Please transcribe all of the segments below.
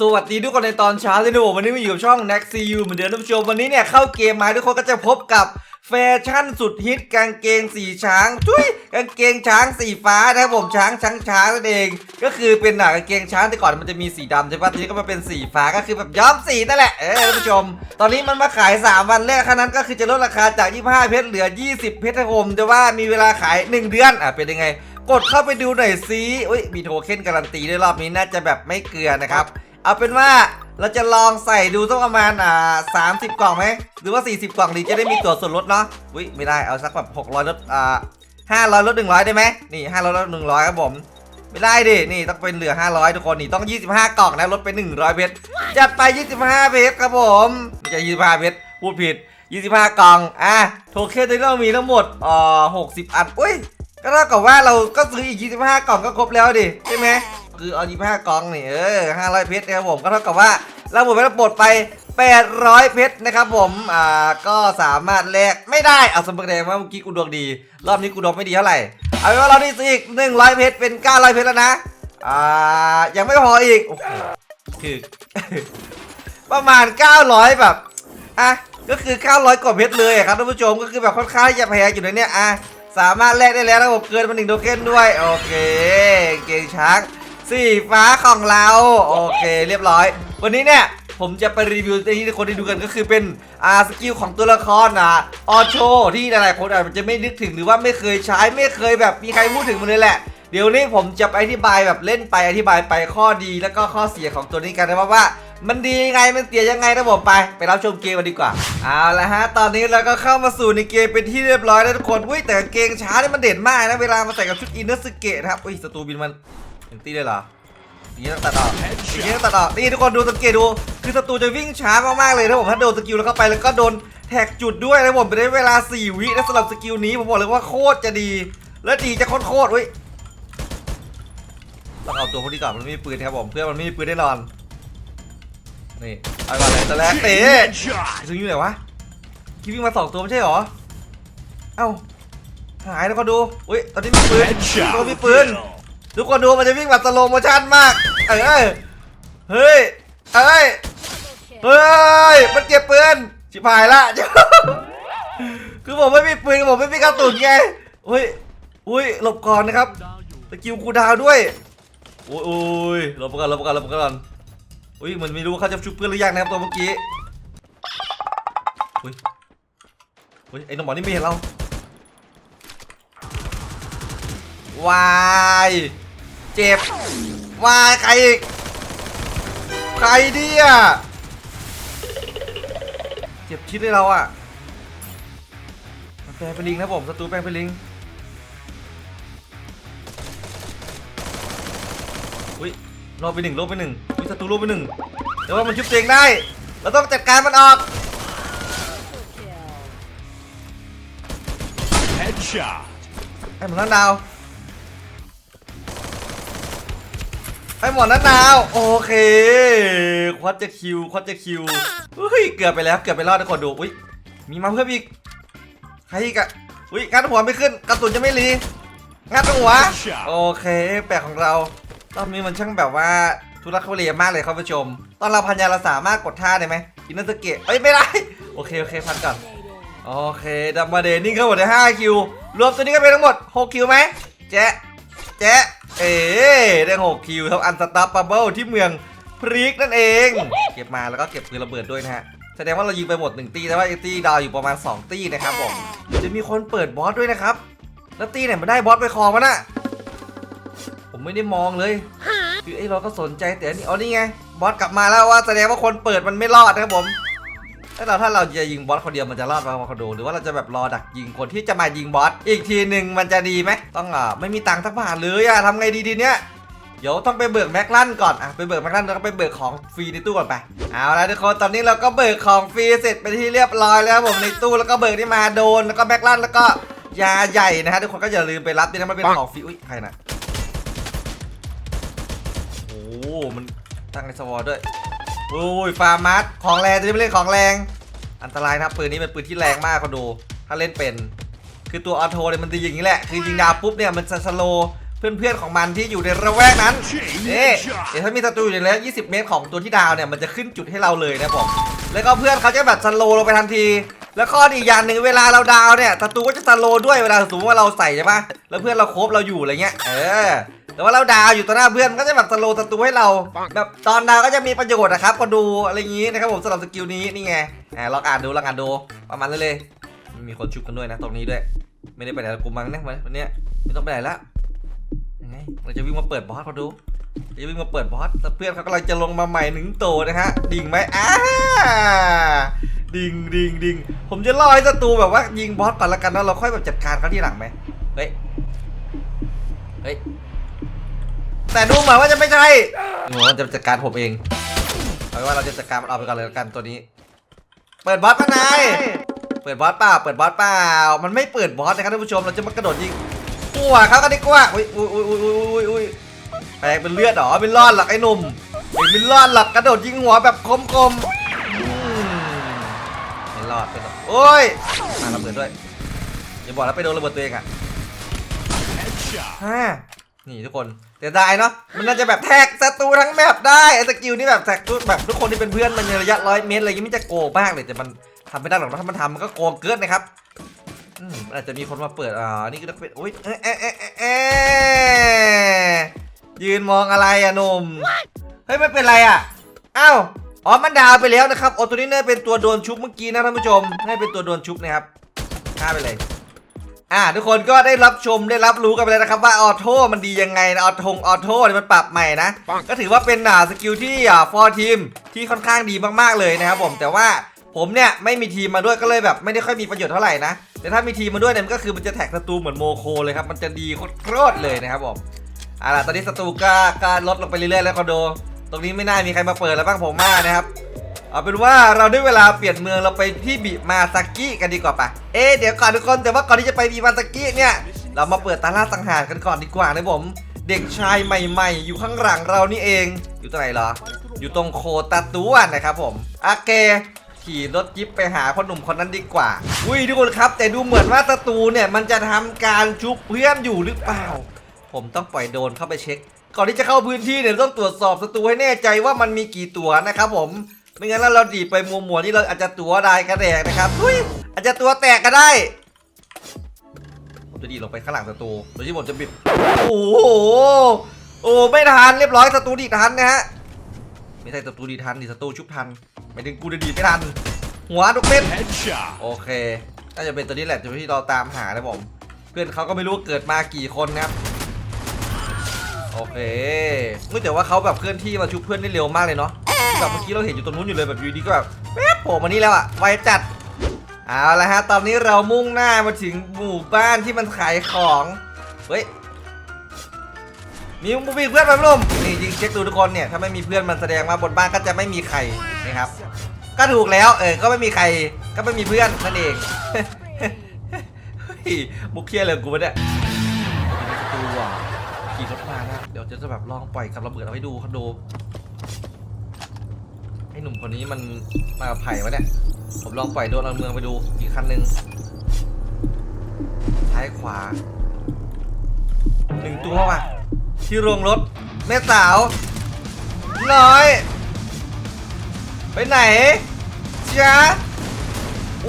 สวัสดีทุกคนในตอนเช้าเลยนะผมวันนี้มาอยู่กับช่อง n e x CU เหมือนเดิมท่านผู้ชมวันนี้เนี่ยเข้าเกมมาทุกคนก็จะพบกับแฟชั่นสุดฮิตกางเกงสีช้างทุยกางเกงช้างสีฟ้านะครับผมช้างช้างช้างนั่นเองก็คือเป็นหนังกางเกงช้างแต่ก่อนมันจะมีสีดำใช่ปะทีนี้ก็มาเป็นสีฟ้าก็คือแบบย้อมสีนั่นแหละเออท่านผู้ชม ตอนนี้มันมาขาย 3 วันแรกแค่นั้นก็คือจะลดราคาจาก 25 เพชรเหลือ 20 เพชรนะครับผมแต่ว่ามีเวลาขาย 1 เดือนอะเป็นยังไง กดเข้าไปดูหน่อยสิอุ้ยมีโทเค็นการันตีด้วยรอบนี้น่าจะแบบไม่เกลือนะครับ เอาเป็นว่าเราจะลองใส่ดูสักประมาณอ่า30กล่องไหมหรือว่า 40 กล่องดีจะได้มีตัวส่วนลดเนาะอุ้ยไม่ได้เอาสักแบบ600ลดอ่า500ลด100ได้ไหมนี่500ลด100ครับผมไม่ได้ดินี่ต้องเป็นเหลือ 500 ทุกคนนี่ต้อง 25 กล่องนะลดไป 100 เพชรจัดไป 25 เพชรครับผมไม่ใช่25 เพชรพูดผิด 25 กล่องอะโทเค็นที่เรามีทั้งหมดอ่า60 อันอุ้ยก็เท่ากับว่าเราก็ซื้ออีก 25 กล่องก็ครบแล้วดิใช่ไหม คือเอา25กล่องนี่เออ500เพชรนะครับผมก็เท่ากับว่าเราหมดไปแล้วปลดไป 800 เพชรนะครับผม อ่า ก็สามารถแลกไม่ได้ เอาสมบัติแดงว่าเมื่อกี้กูดวงดี รอบนี้กูดวงไม่ดีเท่าไหร่ เอาเป็นว่าเราได้ซื้ออีก 100 เพชรเป็น 900 เพชรแล้วนะ อ่า ยังไม่พออีก คือ ประมาณ 900 แบบ อะ ก็คือ 900 กว่าเพชรเลยครับท่านผู้ชม ก็คือแบบค่อนข้างจะแพงอยู่ในเนี้ยอะ สามารถแลกได้แล้วระบบเกินมาหนึ่งโทเค็นด้วย โอเค เก่งช้าง สีฟ้าของเรา โอเคเรียบร้อย วันนี้เนี่ยผมจะไปรีวิวที่ทุกคนได้ดูกันก็คือเป็นอาสกิลของตัวละครนะออโชที่หลายๆคนอาจจะไม่นึกถึงหรือว่าไม่เคยใช้ไม่เคยแบบมีใครพูดถึงมันเลยแหละ เดี๋ยวนี้ผมจะไปอธิบายแบบเล่นไปอธิบายไปข้อดีแล้วก็ข้อเสียของตัวนี้กันนะว่าว่ามันดียังไงมันเสียยังไงนะผมไป ไปรับชมเกมกันดีกว่าเอาละฮะ ตอนนี้เราก็เข้ามาสู่ในเกมเป็นที่เรียบร้อยแล้วทุกคนอุ้ยแต่เกงช้านี่มันเด่นมากนะเวลามาใส่กับชุดอินเนอร์สเกตนะครับอุ้ยศัตรูบินมัน ถึงตีเลยเหรออย่างนี้ต้องตัดออกอย่างนี้ต้องตัดออกนี่ทุกคนดูสังเกตดู คือศัตรูจะวิ่งช้ามากๆเลยนะผมถ้าโดนสกิลแล้วเข้าไปแล้วก็โดนแท็กจุดด้วยนะผมไปได้เวลา 4 วินะสำหรับสกิลนี้ผมบอกเลยว่าโคตรจะดี และดีจะโคตรๆอุ้ยต้องเอาตัวพวกนี้ก่อนมันไม่มีปืนครับผมเพื่อนมันไม่มีปืนแน่นอนนี่เอาก่อนเลยตัวแรกเตะ Headshot! ถึงอยู่ไหนวะคิดวิ่งมาสองตัวไม่ใช่หรอเอ้าหายแล้วก็ดูอุ้ยตอนนี้มีปืน Headshot! ตัวมีปืน ทุกคนดูมันจะวิ่งแบบสโลโมชั่นมาก เอ้ยเฮ้ยเอ้ยเฮ้ยมันเก็บปืนชิบหายละคือผมไม่มีปืนผมไม่มีกระสุนไงอุ้ยอุ้ยหลบก่อนนะครับสกิลคูดาวด้วยอุ้ยอุ้ยหลบก่อนหลบก่อนหลบก่อนอุ้ยมันไม่รู้เขาจะชุบเพื่อนหรือยังนะครับตัวเมื่อกี้อุ้ยอุ้ยไอ้หนองหมอนี่ไม่เห็นเราวาย เจ็บวายใครอีกใครเนี่ยเจ็บชิดเลยเราอะมันแปลงเป็นลิงนะผมศัตรูแปลงเป็นลิงอุ้ยโลบไปหนึ่งโลบไปหนึ่งอุ้ยศัตรูโลบไปหนึ่งแต่ว่ามันชุบเองได้ เราต้องจัดการมันออก Headshot! ไอ้หมอนันดาว ไอ้หมอนันดาวโอเคควอตจะคิวควอตจะคิวเฮ้ยเกือบไปแล้วเกือบไปรอดทุกคนดูอุ้ยมีมาเพิ่มอีกใครอีกอะอุ้ยงัดหัวไม่ขึ้นกระสุนจะไม่รีงัดหัวโอเค แปลกของเรารอบนี้มันช่างแบบว่าทุรักทุเลมากเลยครับผู้ชม ตอนเราพันยาเราสามารถกดท่าได้ไหมอินเนอร์สเกตเอ้ยไม่ได้โอเคโอเคพันก่อนโอเคดับมาเดนนี่เข้าหมดได้5คิวรวมตัวนี้ก็เป็นทั้งหมด 6 คิวไหมแจ๊ะแจ๊ะ เอ๋ได้6คิวครับอันสตาร์ปับเบิลที่เมืองพริกนั่นเอง เก็บมาแล้วก็เก็บปืนระเบิดด้วยนะฮะแสดงว่าเรายิงไปหมด1ตีแต่ว่าไอตีดาวอยู่ประมาณ 2 ตีนะครับผมเดี๋ยวจะมีคนเปิดบอสด้วยนะครับ แล้วตีไหนมาได้บอสไปครองมันอะผมไม่ได้มองเลยคือไอ้เราก็สนใจแต่อันนี่อ๋อนี่ไงบอสกลับมาแล้วว่าแสดงว่าคนเปิดมันไม่รอดนะครับผม ถ้าเราถ้าเราจะยิงบอสคนเดียวมันจะรอดไหมคอนโดหรือว่าเราจะแบบรอดักยิงคนที่จะมายิงบอสอีกทีหนึ่งมันจะดีไหมต้องอะไม่มีตังค์สักบาทเลยอะทำไงดีทีเนี้ยเดี๋ยวต้องไปเบิกแม็กลันก่อนอะไปเบิกแม็กลันแล้วก็ไปเบิกของฟรีในตู้ก่อนไปเอาละทุกคนตอนนี้เราก็เบิกของฟรีเสร็จไปนที่เรียบร้อยแล้วผมในตู้แล้วก็เบิกที่มาโดนแล้วก็แม็กลันแล้วก็ยาใหญ่นะฮะทุกคนก็อย่าลืมไปรับด้วยนะมันเป็นของฟรีอุ้ยใครนะโอ้โหมันตั้งในสวอร์ด้วย โอ้ยฟาร์มัสของแรงจะไม่เล่นของแรง อันตรายนะครับปืนนี้เป็นปืนที่แรงมากคนดู ถ้าเล่นเป็น คือตัวออโต้เนี่ยมันจะยิงอย่างนี้แหละ คือยิงดาวปุ๊บเนี่ยมันจะสโลเพื่อนๆของมันที่อยู่ในระแวกนั้นเอ๊ะเดี๋ยวถ้ามีศัตรูอยู่ในระยะ20 เมตรของตัวที่ดาวเนี่ยมันจะขึ้นจุดให้เราเลยนะผมแล้วก็เพื่อนเขาจะแบบสโลลงไปทันที แล้วข้อดีอีกอย่างหนึ่งเวลาเราดาวเนี่ยศัตรูก็จะสโลด้วยเวลาสมมติว่าเราใส่ใช่ปะแล้วเพื่อนเราโคบเราอยู่อะไรเงี้ย เออ แต่ว่าเราดาวอยู่ต่อหน้าเพื่อนมันก็จะแบบสโลว์ศัตรูให้เราแบบตอนดาวก็จะมีประโยชน์นะครับก็ดูอะไรอย่างนี้นะครับผมสำหรับสกิลนี้นี่ไงอ่าลองอ่านดูลองอ่านดูประมาณนั้นเลย มีคนชุบกันด้วยนะตรงนี้ด้วย ไม่ได้ไปไหนแล้วกูมั้งนะวันเนี้ยไม่ต้องไปไหนละยังไงเราจะวิ่งมาเปิดบอสเขาดูเราจะวิ่งมาเปิดบอสแล้วเพื่อนเขากำลังจะลงมาใหม่หนึ่งโตนะฮะ ดิ่งไหมอ่าดิ่งดิ่งดิ่งผมจะล่อให้ศัตรูแบบว่ายิงบอสก่อนละกันแล้วเราค่อยแบบจัดการเขาที่หลังไหมเฮ้ย เฮ้ย แต่ดูเหมือนว่าจะไม่ใช่ดูเหมือนว่าจะจัดการผมเองเอาเป็นว่าเราจะจัดการมันออกไปก่อนเลยละกันตัวนี้ เปิดบอสปะนายเปิดบอสเปล่าเปิดบอสเปล่า มันไม่เปิดบอสนะครับท่านผู้ชม เราจะมากระโดดยิงหัวเขากันดีกว่าอุ้ยอุ้ยอุ้ยอุ้ยอุ้ยอุ้ยแปลงเป็นเลือดเหรอเป็นรอดหรอกไอ้หนุ่มเป็นรอดหรอกกระโดดยิงหัวแบบคมคมๆอืมไม่รอดเป็นรอดโอ้ยมาระเบิดด้วยอย่าบอกแล้วไปโดนระเบิดตัวเองอะฮ่านี่ทุกคน แต่ได้เนาะ มันน่าจะแบบแท็กศัตรูทั้งแมปได้ไอ้สกิลนี่แบบแท็กทุกแบบทุกคนที่เป็นเพื่อนมันในระยะร้อยเมตรอะไรอยังนี้มันจะโกงมากเลยแต่มันทำไม่ได้หรอกนะถ้ามันทำมันก็โกงเกินนะครับอืมอาจจะมีคนมาเปิดอ่านี่ก็ต้องเป็นโอ้ยเอ๊ะเอ๊ะเอ๊ะเอ๊ะเอ๊ะยืนมองอะไรอะหนุ่มเฮ้ยไม่เป็นไรอะอ้าวอ๋อมันดาวไปแล้วนะครับโอตัวนี้เนี่ยเป็นตัวโดนชุบเมื่อกี้นะท่านผู้ชมให้เป็นตัวโดนชุบนะครับฆ่าไปเลย อ่าทุกคนก็ได้รับชมได้รับรู้กันไปแล้วนะครับว่าออโต้มันดียังไงนะออทงออโต้เนี่ยมันปรับใหม่นะ ก็ถือว่าเป็นอ่าสกิลที่อ่าฟอร์ทีมที่ค่อนข้างดีมากๆเลยนะครับผมแต่ว่าผมเนี่ยไม่มีทีมมาด้วยก็เลยแบบไม่ได้ค่อยมีประโยชน์เท่าไหร่นะแต่ถ้ามีทีมมาด้วยเนี่ยมันก็คือมันจะแท็กศัตรูเหมือนโมโคเลยครับมันจะดีโคตรๆเลยนะครับผมเอาล่ะตอนนี้ศัตรูก็ก็ลดลงไปเรื่อยๆแล้วคอนโด ตรงนี้ไม่น่ามีใครมาเปิดแล้วบ้างผมว่านะครับ เอาเป็นว่าเราได้เวลาเปลี่ยนเมืองเราไปที่บิมาซากิกันดีกว่าปะเอ๊ะเดี๋ยวก่อนทุกคนแต่ว่าก่อนที่จะไปบิมาซากิเนี่ย เรามาเปิดตาล่าสังหารกันก่อนดีกว่านะผม เด็กชายใหม่ ๆ อยู่ข้างหลังเรานี่เอง อยู่ตรงไหนเหรอ อยู่ตรงโคตาตัวนะครับผมโอเคขี่รถจิ๊บไปหาพ่อหนุ่มคนนั้นดีกว่า อุ้ยทุกคนครับ แต่ดูเหมือนว่าศัตรูเนี่ยมันจะทำการชุบเพื่อนอยู่หรือเปล่า ผมต้องปล่อยโดนเข้าไปเช็ค ก่อนที่จะเข้าพื้นที่เนี่ยต้องตรวจสอบศัตรูให้แน่ใจว่ามันมีกี่ตัวนะครับผม ไม่งั้นแล้วเราดีดไปมัวมัวๆนี่เราอาจจะตัวได้กระแดกนะครับอุ้ยอาจจะตัวแตกก็ได้ผมจะดีดลงไปข้างหลังศัตรูโดยที่ผมจะบิดโอ้โหโอ้ไม่ทันเรียบร้อยศัตรูดีดทันนะฮะไม่ใช่ศัตรูดีดทันดิศัตรูชุบทันไม่ถึงกูจะดีดไม่ทันหัวทุกเม็ด Headshot. โอเคน่าจะเป็นตัวนี้แหละตัวที่เราตามหานะผมเพื่อนเขาก็ไม่รู้ว่าเกิดมากี่คนนะครับโอเคเมื่อแต่ว่าเขาแบบเคลื่อนที่มาชุบเพื่อนได้เร็วมากเลยเนาะ แบบเมื่อกี้เราเห็นอยู่ตรงนู้นอยู่เลยแบบอยู่ดีก็แบบแป๊บโผล่มานี่แล้วอะไวจัด เอาละฮะ ตอนนี้เรามุ่งหน้ามาถึงหมู่บ้านที่มันขายของ เฮ้ย มีมีเพื่อนไหมลุมนี่จริงเช็คดูทุกคนเนี่ย ถ้าไม่มีเพื่อนมันแสดงว่าบนบ้านก็จะไม่มีใครนะครับ ก็ถูกแล้ว เออ ก็ไม่มีใคร ก็ไม่มีเพื่อนนั่นเองเฮ้ยมุกเคียเลยกูเนี่ยดูว่ะขี่รถมานะ เดี๋ยวจะแบบลองปล่อยกับระเบิดเอาให้ดูเขาดู อ้หนุ่มคนนี้มันมากับไผ่วะเนี่ย ผมลองปล่อยโดนเอาเมืองไปดูอีกคันหนึ่งซ้ายขวาหนึ่งตัวว่ะที่โรงรถ แม่สาวน้อย ไปไหนจ้า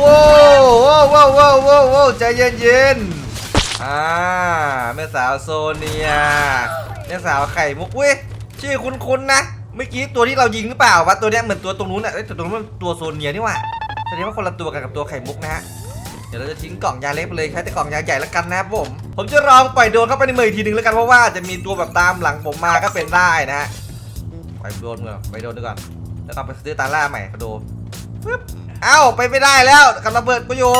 ว้าวว้าวว้าวว้าวว้าวใจเย็นเย็นอ่าแม่สาวโซเนียแม่สาวไข่มุกเว้ยชื่อคุ้นๆนะ เมื่อกี้ตัวที่เรายิงหรือเปล่าวะตัวเนี้ยเหมือนตัวตรงนู้นอะเอ้ยแต่ตรงนู้นมันตัวโซนเนียนี่หว่าแสดงว่าคนละตัวกันกับตัวไข่มุกนะฮะเดี๋ยวเราจะทิ้งกล่องยาเล็กไปเลยใช้แต่กล่องยาใหญ่ล้วกันนะครับผม ผมจะลองปล่อยโดรนเข้าไปในมืออีกทีหนึ่งแล้วกันเพราะว่าจะมีตัวแบบตามหลังผมมาก็เป็นได้นะฮะปล่อยโดรนก่อนปโดรนดูก่อนแล้วก็ไปซื้อตาล่าใหม่คอนโดปึ๊บเอ้าไปไม่ได้แล้วกับระเบิดกูอยู่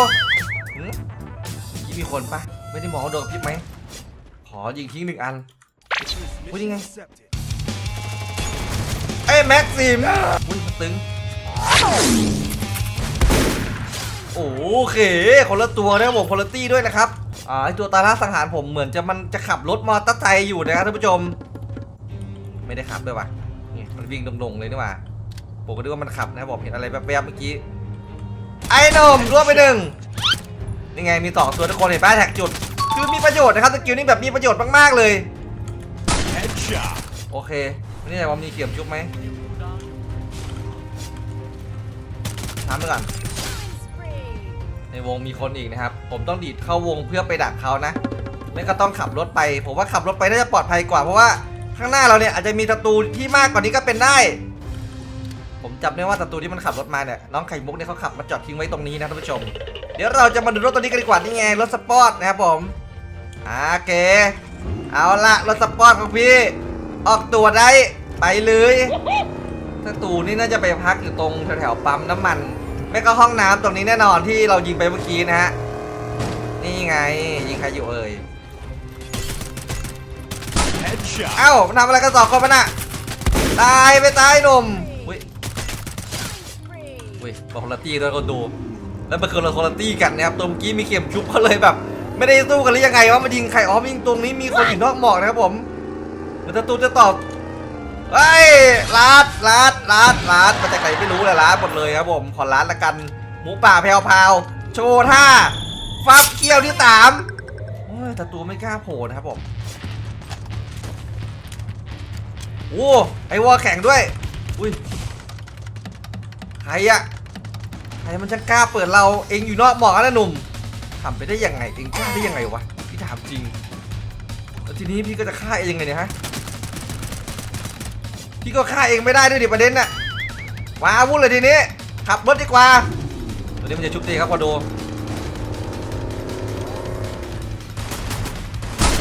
หืมยี่มีคนปะไม่ได้มองว่าโดนกับพริบไหมขอยิงทิ้งหนึ่งอัน What do you guys- accepted. เอ้ยแม็กซิมอุ้ยตึง โอเค คนละตัวนะครับผมคนละตี้ด้วยนะครับ อ่าไอตัวตาล่าสังหารผมเหมือนจะมันจะขับรถมอเตอร์ไซค์อยู่นะครับท่านผู้ชม ไม่ได้ขับด้วยว่ะนี่มันวิ่งตรงๆเลยนี่หว่าผมก็นึกว่ามันขับนะครับผมเห็นอะไรแป๊บๆเมื่อกี้ ไอ้หนมรวบไปหนึ่งนี่ไงมีสองตัวทุกคนเห็นป้าแท็กจุด คือมีประโยชน์นะครับสกิลนี้แบบมีประโยชน์มากๆเลย Headshot. โอเค นี่แต่ว่ามีเข็มชุบไหมทำไปก่อน ในวงมีคนอีกนะครับ ผมต้องดีดเข้าวงเพื่อไปดักเขานะ ไม่ก็ต้องขับรถไป ผมว่าขับรถไปน่าจะปลอดภัยกว่า เพราะว่าข้างหน้าเราเนี่ยอาจจะมีศัตรูที่มากกว่านี้ก็เป็นได้ ผมจับได้ว่าศัตรูที่มันขับรถมาเนี่ยน้องไข่มุกเนี่ยเขาขับมาจอดทิ้งไว้ตรงนี้นะท่านผู้ชม เดี๋ยวเราจะมาดูรถตัวนี้กันดีกว่านี่ไงรถสปอร์ตนะครับผมโอเคเอาละรถสปอร์ตของพี่ ออกตัวได้ ไปเลยศัตรูนี่น่าจะไปพักอยู่ตรงแถวๆปั๊มน้ำมัน ไม่ก็ห้องน้ำตรงนี้แน่นอนที่เรายิงไปเมื่อกี้นะฮะ นี่ไงยิงใครอยู่เอ่ย Headshot. เอ้ามันทำอะไรกันสองคนมันอะตายไปตายหนุ่มอุ้ยอุ้ยบอกคนละตี้ด้วยคนดู แล้วมันคือเราคนละตี้กันนะครับตัวเมื่อกี้มีเข็มชุบเขาเลยแบบ ไม่ได้สู้กันหรือยังไงว่ามันยิงใครอ๋อมันยิงตรงนี้มีคนอยู่นอกหมอกนะครับผมแล้วถ้าตูจะตอบ เฮ้ยลาดลาดลาดลาดมาจากไหนไม่รู้เลยลาดหมดเลยครับผมขอลาดละกัน หมูป่าแพรวโชว์ท่าฟักเคี้ยวที่สามโอ้ยแต่ตัวไม่กล้าโผล่นะครับผมโอ้ไอวอลแข่งด้วย อุ้ยใครอะใครมันจะกล้าเปิดเราเองอยู่นอกหมอกนะหนุ่มทำไปได้ยังไงเองกล้าได้ยังไงวะพี่ถามจริงแล้วทีนี้พี่ก็จะฆ่าเองยังไงเนี่ยฮะ พี่ก็ฆ่าเองไม่ได้ด้วยดิประเด็นน่ะว้าวุ่นเลยทีนี้ ขับรถดีกว่าตัวนี้มันจะชุบตีครับพอดู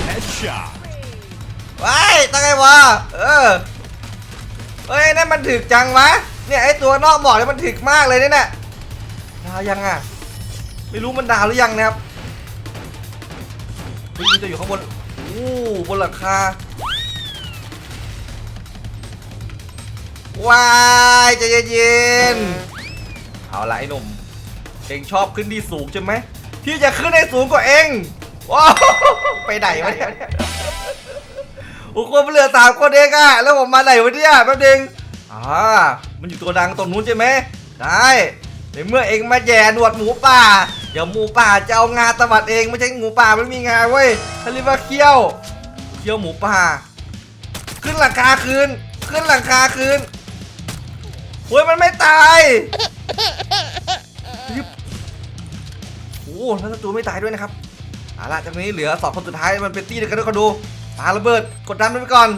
Headshot. ว้ายตั้งไงวะ เออ เฮ้ยนั่นมันถึกจังวะ เนี่ยไอตัวนอกหมอกเนี่ยมันถึกมากเลยเนี่ยน่ะดาวยังอะ ไม่รู้มันดาวหรือยังนะครับเฮ้ยมันจะอยู่ข้างบน อู้บนหลังคา ว้ายใจเย็นๆเอาละไอ้หนุ่ม เองชอบขึ้นที่สูงใช่ไหมพี่จะขึ้นให้สูงกว่าเองว้าวไปไหนวะเนี่ยโอ้โหมันเหลือสามคนเองอะแล้วผมมาไหนวะเนี่ยแป๊บนึงอ่ามันอยู่ตัวดังตรงนู้นใช่ไหมได้ในเมื่อเองมาแย่หนวดหมูป่า เดี๋ยวหมูป่าจะเอางาตวัดเองไม่ใช่หมูป่าไม่มีงาเว้ยเขาเรียกว่าเขี้ยวเขี้ยวหมูป่า ขึ้นหลังคาคืน ขึ้นหลังคาคืน โอ้ยมันไม่ตายยึบโอ้แล้วศัตรูไม่ตายด้วยนะครับเอาล่ะจากนี้เหลือสองคนสุดท้ายมันเป็นตี้เดียวกันด้วยคนดูปาระเบิดกดดันมันไปก่อน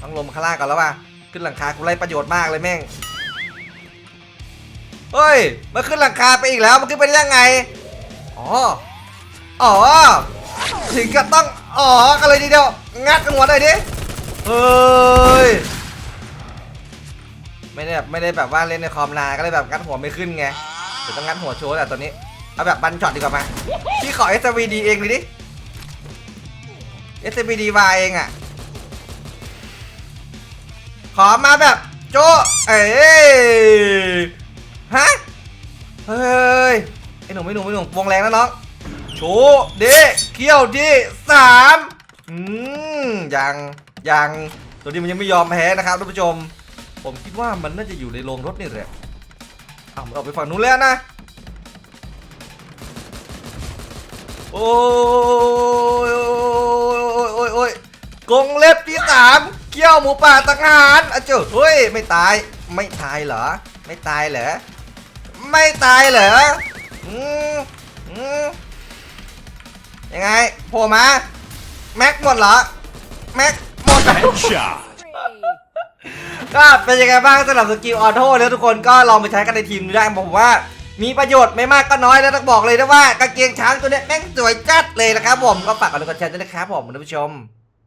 ต้องลงมาข้างล่างก่อนแล้วว่ะขึ้นหลังคากูไรประโยชน์มากเลยแม่งเฮ้ยมาขึ้นหลังคาไปอีกแล้วมันขึ้นไปได้ยังไงอ๋ออ๋อถึงกับต้องอ๋อกันเลยทีเดียวงัดหัวหน่อยดิเฮ้ย ไม่ได้แบบไม่ได้แบบว่าเล่นในคอมนานก็เลยแบบงัดหัวไม่ขึ้นไงเดี๋ยวต้องงัดหัวโชว์แหละตอนนี้เอาแบบบันช็อตดีกว่ามาพี่ขอ SVD เองเลยดิ SCPD วายเองอะ ขอมาแบบโจเอ้ยฮะเฮ้ยไอ้หนุ่มไอ้หนุ่มไอ้หนุ่มวงแรงนะน้องโชว์เดเขี้ยวที่สามอืมยังยังตัวนี้มันยังไม่ยอมแพ้นะครับท่านผู้ชม ผมคิดว่ามันน่าจะอยู่ในโรงรถนี่แหละเอามันออกไปฝั่งนู้นแล้วนะ โอ้ยโอ้ยโอ้ยโกงเล็บที่สามเกี้ยวหมูป่าตังหารอะเจ้าเฮ้ย ไม่ตาย ไม่ตายเหรอ ไม่ตายเหรอ ไม่ตายเหรอ อืมอืมยังไงโผล่มา แม็กหมดเหรอ แม็กหมด Headshot. ก็เป็นยังไงบ้างสำหรับสกิลออโต้แล้วทุกคนก็ลองไปใช้กันในทีมดูได้ผมว่ามีประโยชน์ไม่มากก็น้อยแล้วต้องบอกเลยนะว่ากางเกงช้างตัวนี้แม่งสวยจัดเลยนะครับผมก็ฝากกดไลค์กดแชร์ด้วยนะครับผมท่านผู้ชม